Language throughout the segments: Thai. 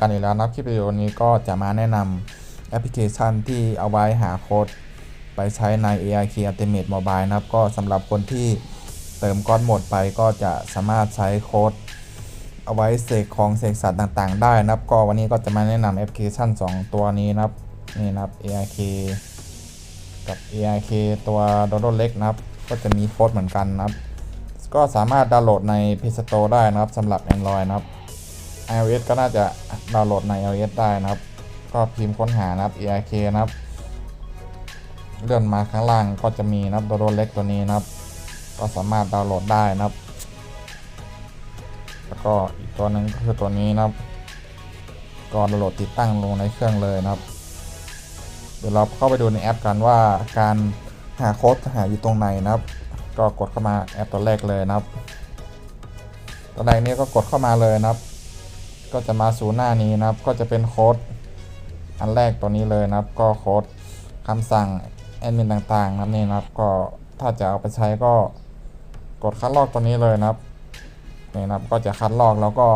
กันอีกแล้วนะครับคลิปวิดีโอนี้ก็จะมาแนะนำแอปพลิเคชันที่เอาไว้หาโค้ดไปใช้ใน AIK Ultimate Mobile นะครับ ก็สำหรับคนที่เติมก้อนหมดไปก็จะสามารถใช้โค้ดเอาไว้เสกของเสกสัตว์ต่างๆ ได้นะครับ ก็วันนี้ก็จะมาแนะนำแอปพลิเคชัน 2 ตัวนี้นะครับนี่นะครับ AIK กับ AIK ตัวโดโดเล็กนะครับ ก็จะมีโค้ดเหมือนกันนะครับ ก็สามารถดาวน์โหลดใน Play Store ได้นะครับสำหรับ Android นะครับ iOS ก็น่าจะดาวน์โหลดใน iOS ได้นะครับ ก็พิมพ์ค้นหานะครับ AIK นะครับ เลื่อนมาข้างล่างก็จะมีนะครับโดโดเล็กตัวนี้นะครับ ก็สามารถดาวน์โหลดได้นะครับ แล้วก็อีกตัวหนึ่งก็คือตัวนี้นะครับ ก็ดาวน์โหลดติดตั้งลงในเครื่องเลยนะครับ เดี๋ยวเราเข้าไปดูในแอปกันว่าการหาโค้ดหาอยู่ตรงไหนนะครับ ก็กดเข้ามาแอปตัวแรกเลยนะครับตัวแรกนี้ก็กดเข้ามาเลยนะครับ ก็จะมาสู่หน้านี้นะครับ ก็จะเป็นโค้ดอันแรกตัวนี้เลยนะครับ ก็โค้ดคำสั่งแอดมินต่างๆนะครับนี่นะครับ ก็ถ้าจะเอาไปใช้ก็กดคัดลอกตัวนี้เลยนะครับนี่นะครับก็จะคัดลอกแล้วก็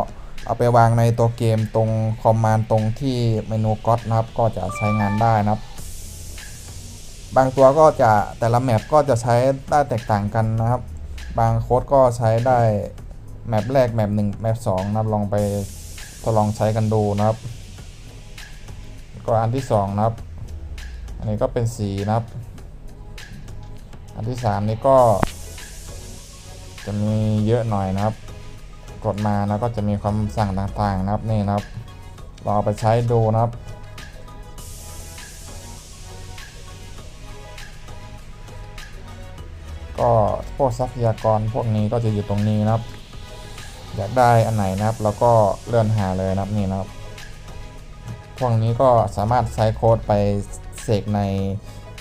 เอาไปวางในตัวเกมตรงคอมมานด์ตรงที่เมนูก็อดนะครับ ก็จะใช้งานได้นะครับ บางตัวก็จะแต่ละแมปก็จะใช้ได้แตกต่างกันนะครับ บางโค้ดก็ใช้ได้แมปแรกแมปหนึ่งแมปสองนะครับลองไป ทดลองใช้กันดูนะครับ ก็อันที่สองนะครับ อันนี้ก็เป็นสีนะครับ อันที่สามนี้ก็ จะมีเยอะหน่อยนะครับ กดมานะก็จะมีคำสั่งต่างๆนะครับนี่นะครับลองเอาไปใช้ดูนะครับก็พวกทรัพยากรพวกนี้ก็จะอยู่ตรงนี้นะครับ อยากได้อันไหนนะครับแล้วก็เลื่อนหาเลยนะครับนี่นะครับพวกนี้ก็สามารถใช้โค้ดไปเสกใน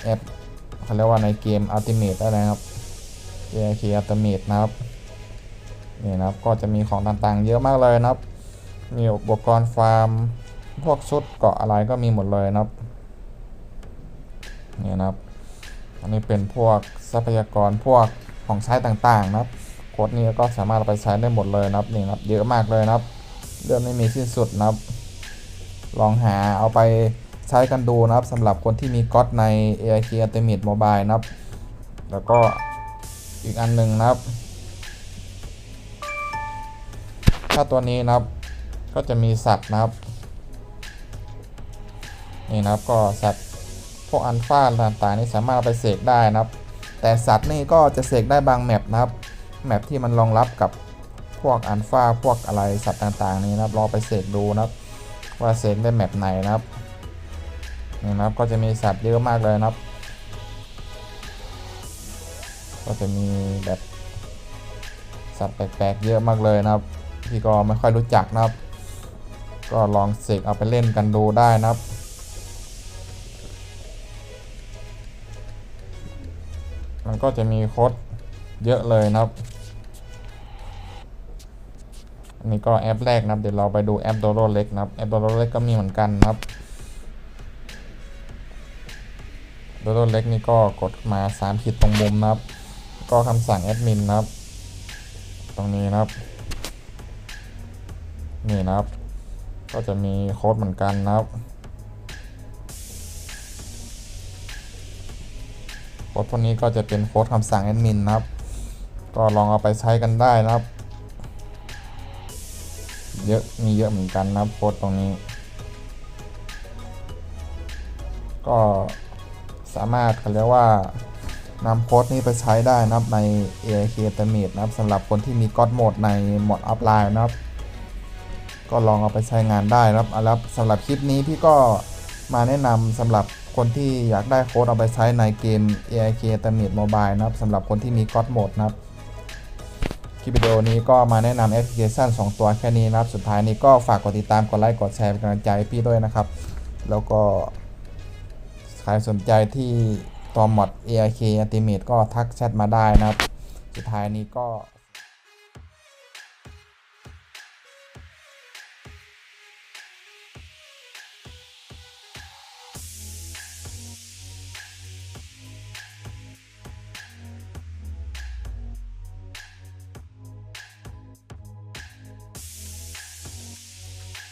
แอปเขาเรียกว่าในเกม Ultimate ได้นะครับ JK Ultimate นะครับนี่นะครับก็จะมีของต่างๆ เยอะมากเลยนะครับ มีอุปกรณ์ฟาร์ม พวกชุดเกาะอะไรก็มีหมดเลยนะครับนี่นะครับ อันนี้เป็นพวกทรัพยากรพวกของใช้ต่างๆนะครับ ค้ดนี้ก็สามารถเอาไปใช้ได้หมดเลยนะครับนี่ครับเยอะมากเลยนะครับเรื่องไม่มีสิ้นสุดนะครับ ลองหาเอาไปใช้กันดูนะครับสำหรับคนที่มีก๊อตใน AIK Ultimate Mobile นะครับ แล้วก็อีกอันหนึ่งนะครับ ถ้าตัวนี้นะครับก็จะมีสัตว์นะครับนี่นะครับก็สัตว์พวกอัลฟาต่างๆนี่สามารถเอาไปเสกได้นะครับ แต่สัตว์นี่ก็จะเสกได้บางแมปนะครับ แมปที่มันรองรับกับพวกอัลฟาพวกอะไรสัตว์ต่างๆ นี่นะครับลองไปเสกดูนะครับ ว่าเสกได้แมปไหนนะครับนี่นะครับก็จะมีสัตว์เยอะมากเลยนะครับ ก็จะมีแบบสัตว์แปลกๆเยอะมากเลยนะครับพี่ก็ไม่ค่อยรู้จักนะครับ ก็ลองเสกเอาไปเล่นกันดูได้นะครับมันก็จะมีโค้ด เยอะเลยนะครับอันนี้ก็แอปแรกนะครับ เดี๋ยวเราไปดูแอปโดโ o เล็กนะครับ แอปโดโ o เล็กก็มีเหมือนกันนะครับโดโ o เล็กนี่ก็กดมา3ขีดตรงมุมนะครับ ก็คำสั่งแอดมินนะครับ ตรงนี้นะครับ นี่นะครับ ก็จะมีโค้ดเหมือนกันนะครับโค้ดพวกนี้ก็จะเป็นโค้ดคำสั่งแอดมินนะครับ ก็ลองเอาไปใช้กันได้นะครับ เยอะมีเยอะเหมือนกันนะครับโค้ดตรงนี้ ก็สามารถเขาเรียกว่านำโค้ดนี้ไปใช้ได้นะครับใน AIK t e m a t e นะครับสำหรับคนที่มีก็อดโหมดในโหมดออฟไลน์นะครับ ก็ลองเอาไปใช้งานได้นะครับเอาละสำหรับคลิปนี้พี่ก็มาแนะนำสำหรับคนที่อยากได้โค้ดเอาไปใช้ในเกม AIK Ultimate Mobile นะครับสำหรับคนที่มีก็อดโหมดนะครับ ลิปวิดีโอนี้ก็มาแนะนำแอปพลิเคชัน 2 ตัวแค่นี้นะครับ สุดท้ายนี้ก็ฝากกดติดตาม กดไลค์ กดแชร์เป็นกำลังใจให้พี่ด้วยนะครับ แล้วก็ใครสนใจที่ตอมมอด AIK Ultimate ก็ทักแชทมาได้นะครับ สุดท้ายนี้ก็